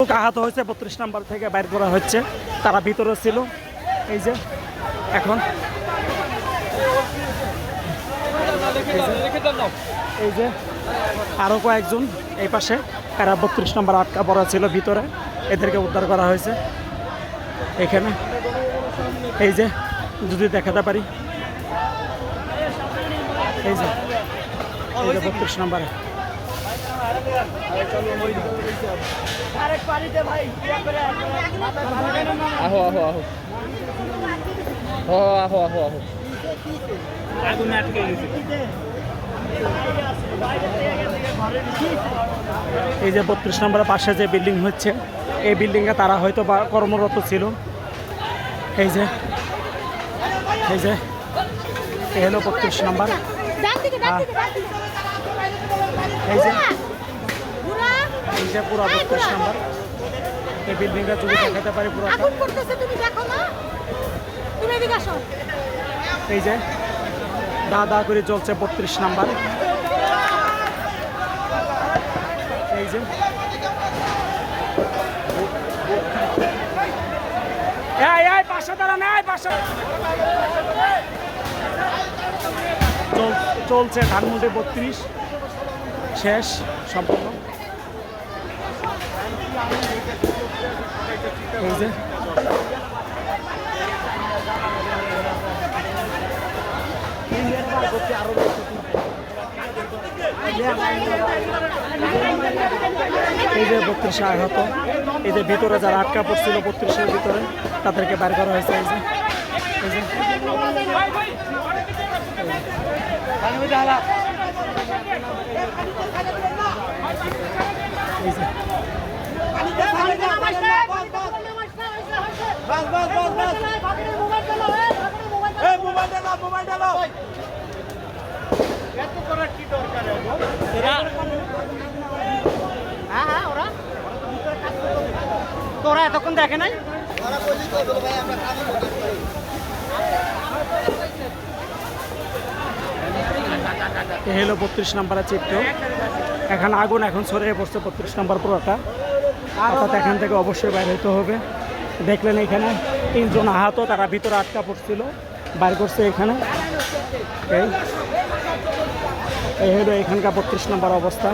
লোক আহত হয়েছে, বত্রিশ নাম্বার থেকে বাইর করা হচ্ছে। তারা ভিতরে ছিল। এই যে, এখন। এই যে আরও কয়েকজন এই পাশে। এরা বত্রিশ নম্বর আটকা পড়া ছিল ভিতরে। এদেরকে উদ্ধার করা হয়েছে। এখানে। এই যে, যদি দেখাতে পারি। এই যে বত্রিশ নম্বরে। আহো আহো আহো। ও আহো আহো আহো। এই যে বত্রিশ নম্বরের পাশে যে বিল্ডিং হচ্ছে এই বিল্ডিংয়ে তারা হয়তো বা কর্মরত ছিল। এই যে এই যে এই হলো বত্রিশ নম্বর। ডান দিকে ডান দিকে ডান দিকে। এই যে যে পুরো বত্রিশ নম্বর। এই বিল্ডিংটা যদি দেখাতে পারি করতেছে তুমি দেখো না? তুমি এদিকে আসো। এই যে দা দা করে চলছে বত্রিশ নাম্বার। এই যে। এই এই পাশে দাঁড়ান এই পাশে। চল- চলছে ধানমন্ডি বত্রিশ। শেষ সম্পূর্ণ। এই এই যে বত্রিশে আহত এই যে ভিতরে যারা আটকা পড়ছিল বত্রিশের ভিতরে, তাদেরকে বের করা হয়েছে এই যে। এই যে। তোরা এতক্ষণ দেখে নাই? এই হলো বত্রিশ নাম্বারের চিত্র। এখানে আগুন এখন ছড়িয়ে পড়ছে বত্রিশ নাম্বার পুরোটা। অর্থাৎ এখান থেকে অবশ্যই বাইরে হতে হবে। দেখলেন এখানে তিনজন আহত, তারা ভিতরে আটকা পড়ছিল, বাইর করছে এখানে। এই হলো এখানকার বত্রিশ নম্বর অবস্থা।